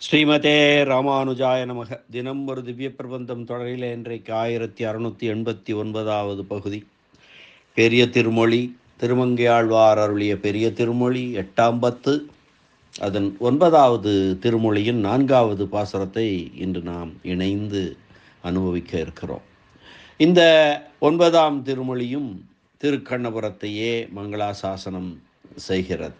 ஸ்ரீமதே ராமானுஜாய நமக. தினம் ஒரு திவ்ய பிரபந்தம் தொடரில் இன்றைக்கு ஆயிரத்தி அறுநூத்தி எண்பத்தி ஒன்பதாவது பகுதி. பெரிய திருமொழி திருமங்கையாழ்வார் அருளிய பெரிய திருமொழி எட்டாம் பத்து. அதன் ஒன்பதாவது திருமொழியின் நான்காவது பாசுரத்தை இன்று நாம் இணைந்து அனுபவிக்க இருக்கிறோம். இந்த ஒன்பதாம் திருமொழியும் திருக்கண்ணபுரத்தையே மங்களாசாசனம் செய்கிறது.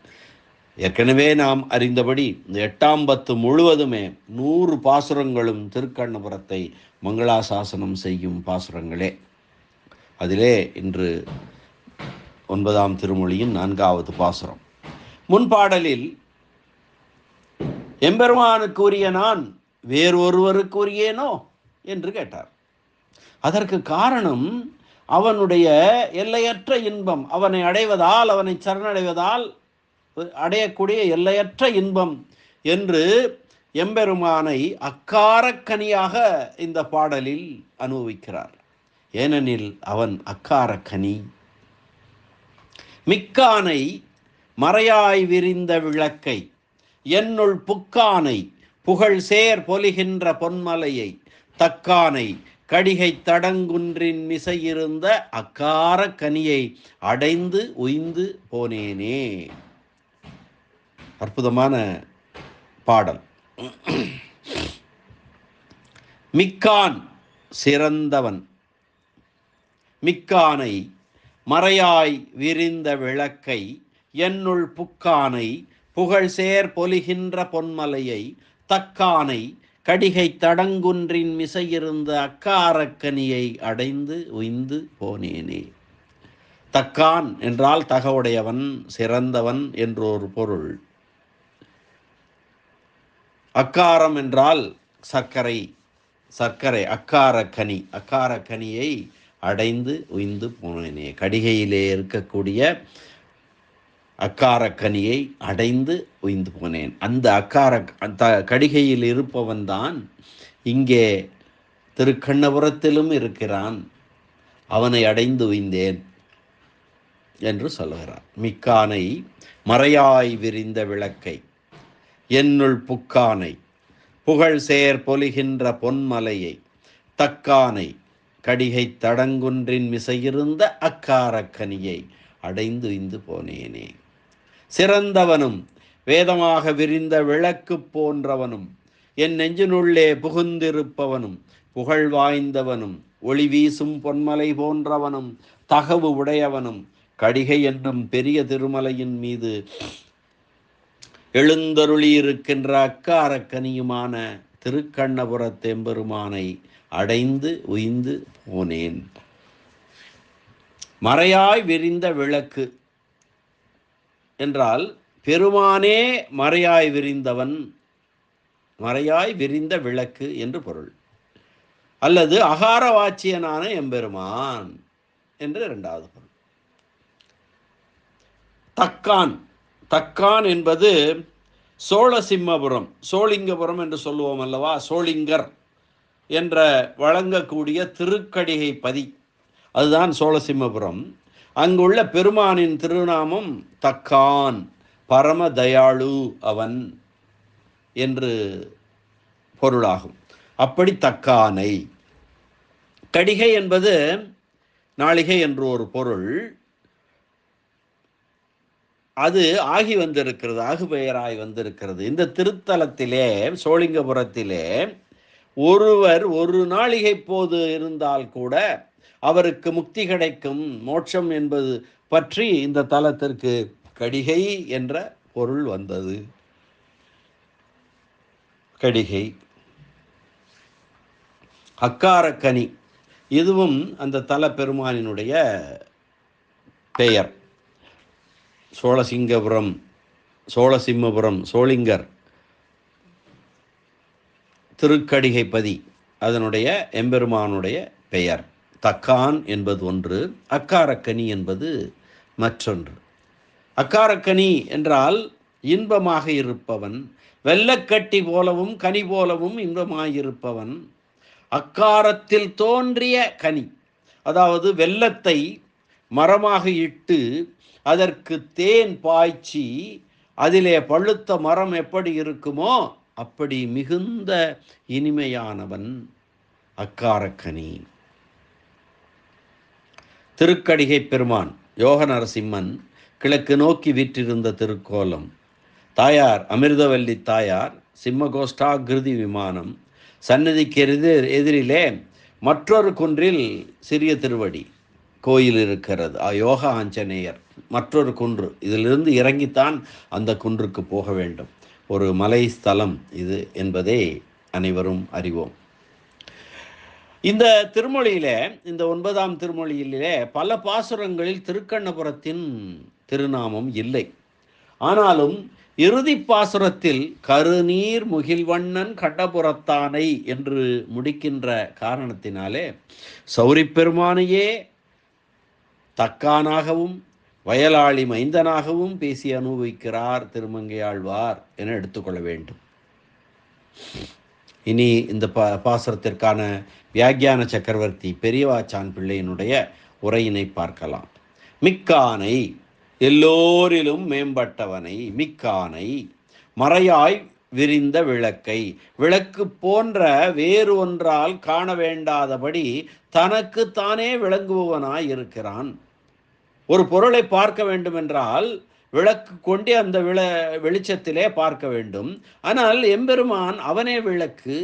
ஏற்கனவே நாம் அறிந்தபடி இந்த எட்டாம் பத்து முழுவதுமே நூறு பாசுரங்களும் திருக்கண்ணபுரத்தை மங்களாசாசனம் செய்யும் பாசுரங்களே. அதிலே இன்று ஒன்பதாம் திருமொழியின் நான்காவது பாசுரம். முன்பாடலில் எம்பெருமானுக்குரிய நான் வேறொருவருக்குரியேனோ? என்று கேட்டார். அதற்கு காரணம் அவனுடைய எல்லையற்ற இன்பம் அவனை அடைவதால் அவனை சரணடைவதால் அடையக்கூடிய எல்லையற்ற இன்பம் என்று எம்பெருமானை அக்காரக்கனியாக இந்த பாடலில் அனுபவிக்கிறார். ஏனெனில் அவன் அக்காரக்கனி. மிக்கானை மறையாய் விரிந்த விளக்கை என்னுள் புக்கானை புகழ் சேர் பொலிகின்ற பொன்மலையை தக்கானை கடிகை தடங்குன்றின் மிசையிருந்த அக்கார கனியை அடைந்து உய்ந்து போனேனே. அற்புதமான பாடல். மிக்கான் சிறந்தவன். மிக்கானை மறையாய் விரிந்த விளக்கை என்னுள் புக்கானை புகழ் சேர் பொலிகின்ற பொன்மலையை தக்கானை கடிகை தடங்குன்றின் மிசையிருந்த அக்காரக்கனியை அடைந்து உய்ந்து போனேனே. தக்கான் என்றால் தகவுடையவன் சிறந்தவன் என்று ஒரு பொருள். அக்காரம் என்றால் சர்க்கரை சர்க்கரை அக்கார கனி. அக்கார கனியை அடைந்து உய்ந்து போனேனே. கடிகையிலே இருக்கக்கூடிய அக்கார கனியை அடைந்து உய்ந்து போனேன். அந்த அக்கார அந்த கடிகையில் இருப்பவன் தான் இங்கே திருக்கண்ணபுரத்திலும் இருக்கிறான். அவனை அடைந்து உய்ந்தேன் என்று சொல்லுகிறார். மிக்கானை மறையாய் விரிந்த விளக்கை. என்னுள் புக்கானை புகழ் சேர் பொலிகின்ற பொன்மலையை தக்கானை கடிகை தடங்குன்றின் மிசையிருந்த அக்காரக்கனியை அடைந்து இந்து போனேனே. சிறந்தவனும் வேதமாக விரிந்த விளக்கு போன்றவனும் என் நெஞ்சினுள்ளே புகுந்திருப்பவனும் புகழ் வாய்ந்தவனும் ஒளி வீசும் பொன்மலை போன்றவனும் தகவு உடையவனும் கடிகை என்னும் பெரிய திருமலையின் மீது எழுந்தருளியிருக்கின்ற அக்காரக்கனியுமான அக்காரக்கனியுமான திருக்கண்ணபுரத்தெம்பெருமானை அடைந்து உய்ந்து போனேன். மறையாய் விரிந்த விளக்கு. என்றால் பெருமானே மறையாய் விரிந்தவன் மறையாய் விரிந்த விளக்கு என்று பொருள். அல்லது அகார வாச்சியனான எம்பெருமான் என்று இரண்டாவது பொருள். தக்கான். தக்கான் என்பது சோழசிம்மபுரம் சோழிங்கபுரம் என்று சொல்லுவோம் அல்லவா? சோழிங்கர் என்ற வழங்கக்கூடிய திருக்கடிகை பதி. அதுதான் சோழசிம்மபுரம் அங்குள்ள பெருமானின் திருநாமம் தக்கான் பரம தயாளு அவன் என்று பொருளாகும். அப்படி தக்கானை. கடிகை என்பது நாளிகை என்று ஒரு பொருள். அது ஆகி வந்திருக்கிறது ஆகு பெயராய் வந்திருக்கிறது. இந்த திருத்தலத்திலே சோழிங்கபுரத்திலே ஒருவர் ஒரு நாளிகை போது இருந்தால் கூட அவருக்கு முக்தி கிடைக்கும். மோட்சம் என்பது பற்றி இந்த தலத்திற்கு கடிகை என்ற பொருள் வந்தது. கடிகை. அக்காரக்கனி. இதுவும் அந்த தல பெருமானினுடைய பெயர். சோழசிங்கபுரம் சோழசிம்மபுரம் சோளிங்கர் திருக்கடிகைப்பதி அதனுடைய எம்பெருமானுடைய பெயர். தக்கான் என்பது ஒன்று அக்காரக்கனி என்பது மற்றொன்று. அக்காரக்கனி என்றால் இன்பமாக இருப்பவன் வெள்ளக்கட்டி போலவும் கனி போலவும் இன்பமாயிருப்பவன். அக்காரத்தில் தோன்றிய கனி அதாவது வெள்ளத்தை மரமாக இட்டு அதற்கு தேன் பாய்ச்சி அதிலே பழுத்த மரம் எப்படி இருக்குமோ அப்படி மிகுந்த இனிமையானவன் அக்காரக்கனி. திருக்கடிகை பெருமான் யோக நரசிம்மன் கிழக்கு நோக்கி விற்றிருந்த திருக்கோலம். தாயார் அமிர்தவல்லி தாயார் சிம்மகோஷ்டாகிருதி விமானம். சன்னதிக்கு எதிர் எதிரிலே மற்றொரு குன்றில் சிறிய திருவடி. கோயில் இருக்கிறது. யோக ஆஞ்சநேயர் மற்றொரு குன்று. இதிலிருந்து இறங்கித்தான் அந்த குன்றுக்கு போக வேண்டும். ஒரு மலை ஸ்தலம் இது என்பதை அனைவரும் அறிவோம். இந்த திருமொழியிலே இந்த ஒன்பதாம் திருமொழியிலே பல பாசுரங்களில் திருக்கண்ணபுரத்தின் திருநாமம் இல்லை. ஆனாலும் இறுதி பாசுரத்தில் கருநீர் முகில்வண்ணன் கண்டபுரத்தானை என்று முடிக்கின்ற காரணத்தினாலே சௌரி பெருமானையே தக்கானாகவும் வயலாளி மைந்தனாகவும் பேசி அனுபவிக்கிறார் திருமங்கையாழ்வார் என எடுத்துக்கொள்ள வேண்டும். இனி இந்த பா பாசுரத்திற்கான வியாக்கியான சக்கரவர்த்தி பெரியவாச்சான் பிள்ளையினுடைய உரையினை பார்க்கலாம். மிக்கானை எல்லோரிலும் மேம்பட்டவனை மிக்கானை மறையாய் விரிந்த விளக்கை விளக்கு போன்ற வேறு ஒன்றால் காண வேண்டாதபடி தனக்கு தானே விளங்குபவனாய் இருக்கிறான். ஒரு பொருளை பார்க்க வேண்டுமென்றால் விளக்கு கொண்டே அந்த விள வெளிச்சத்திலே பார்க்க வேண்டும். ஆனால் எம்பெருமான் அவனே விளக்கு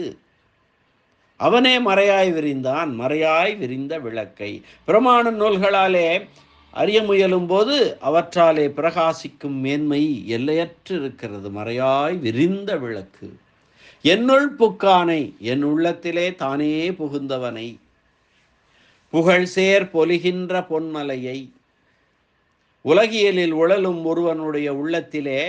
அவனே மறையாய் விரிந்தான் மறையாய் விரிந்த விளக்கை. பிரமாண நூல்களாலே அறிய முயலும் போது அவற்றாலே பிரகாசிக்கும் மேன்மை எல்லையற்று இருக்கிறது மறையாய் விரிந்த விளக்கு. என்னுள் புக்கானை என் உள்ளத்திலே தானே புகுந்தவனை. புகழ் சேர் பொலிகின்ற பொன்மலையை உலகியலில் உழலும் ஒருவனுடைய உள்ளத்திலே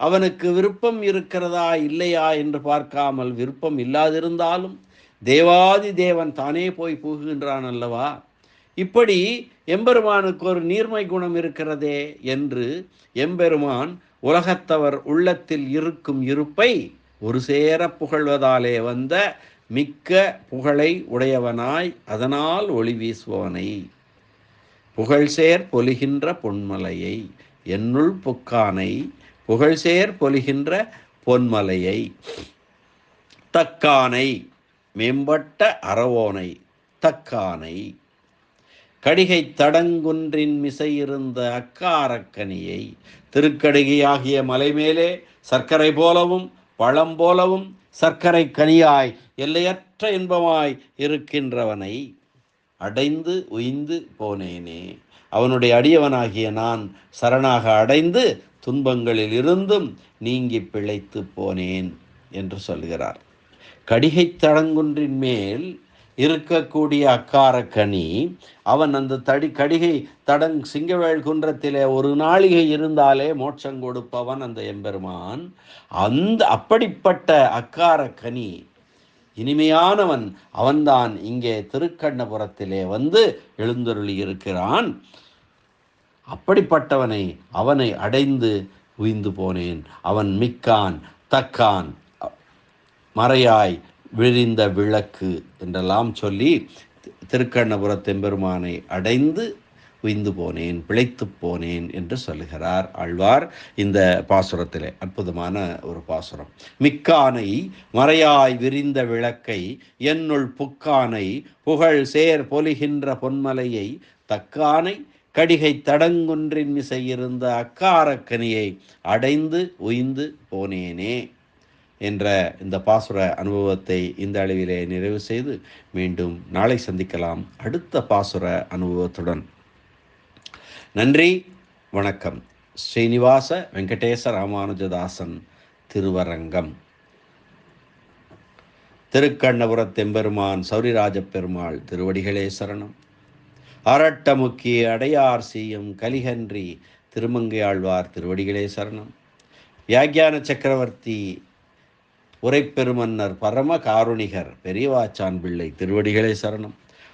அவனுக்கு விருப்பம் இருக்கிறதா இல்லையா என்று பார்க்காமல் விருப்பம் இல்லாதிருந்தாலும் தேவாதி தேவன் தானே போய் புகுகின்றான் அல்லவா? இப்படி எம்பெருமானுக்கு ஒரு நீர்மை குணம் இருக்கிறதே என்று எம்பெருமான் உலகத்தவர் உள்ளத்தில் இருக்கும் இருப்பை ஒரு சேர புகழ்வதாலே வந்த மிக்க புகழை உடையவனாய் அதனால் ஒளி வீசுபவனை. புகழ்சேர் பொலிகின்ற பொன்மலையை என்னுள் புக்கானை புகழ்சேர் பொலிகின்ற பொன்மலையை தக்கானை மேம்பட்ட அறவோனை தக்கானை கடிகை தடங்குன்றின் மிசை இருந்த அக்காரக்கனியை திருக்கடிகையாகிய மலை மேலே சர்க்கரை போலவும் பழம் போலவும் சர்க்கரை கனியாய் எல்லையற்ற இன்பமாய் இருக்கின்றவனை அடைந்து உய்ந்து போனேனே. அவனுடைய அடியவனாகிய நான் சரணாக அடைந்து துன்பங்களில் இருந்தும் நீங்கி பிழைத்து போனேன் என்று சொல்கிறார். கடிகை தடங்குன்றின் மேல் இருக்கக்கூடிய அக்காரக்கனி அவன் அந்த தடி கடிகை தடங் சிங்கவேள் குன்றத்திலே ஒரு நாளிகை இருந்தாலே மோட்சம் கொடுப்பவன் அந்த எம்பெருமான். அந்த அப்படிப்பட்ட அக்காரக்கனி இனிமையானவன் அவன்தான் இங்கே திருக்கண்ணபுரத்திலே வந்து எழுந்தருளி இருக்கிறான். அப்படிப்பட்டவனை அவனை அடைந்து உய்ந்து போனேன். அவன் மிக்கான் தக்கான் மறையாய் விழிந்த விளக்கு என்றெல்லாம் சொல்லி திருக்கண்ணபுரத்தெம்பெருமானை அடைந்து உய்ந்து போனேன் பிழைத்து போனேன் என்று சொல்லுகிறார் ஆழ்வார் இந்த பாசுரத்திலே. அற்புதமான ஒரு பாசுரம். மிக்கானை மறையாய் விரிந்த விளக்கை என்னுள் புக்கானை புகழ் சேர் பொலிகின்ற பொன்மலையை தக்கானை கடிகை தடங்குன்றின் மிசை இருந்த அக்காரக்கனியை அடைந்து உய்ந்து போனேனே என்ற இந்த பாசுர அனுபவத்தை இந்த அளவிலே நிறைவு செய்து மீண்டும் நாளை சந்திக்கலாம். அடுத்த பாசுர அனுபவத்துடன். நன்றி வணக்கம். ஸ்ரீனிவாச வெங்கடேச ராமானுஜதாசன் திருவரங்கம். திருக்கண்ணபுரத்தெம்பெருமான் சௌரிராஜ பெருமாள் திருவடிகளே சரணம். அரட்டமுக்கிய அடையார் சீயம் கலிகன்றி திருமங்கையாழ்வார் திருவடிகளே சரணம். வியாக்கியான சக்கரவர்த்தி உரைப்பெருமன்னர் பரம காருணிகர் பெரியவாச்சான் பிள்ளை திருவடிகளே சரணம்.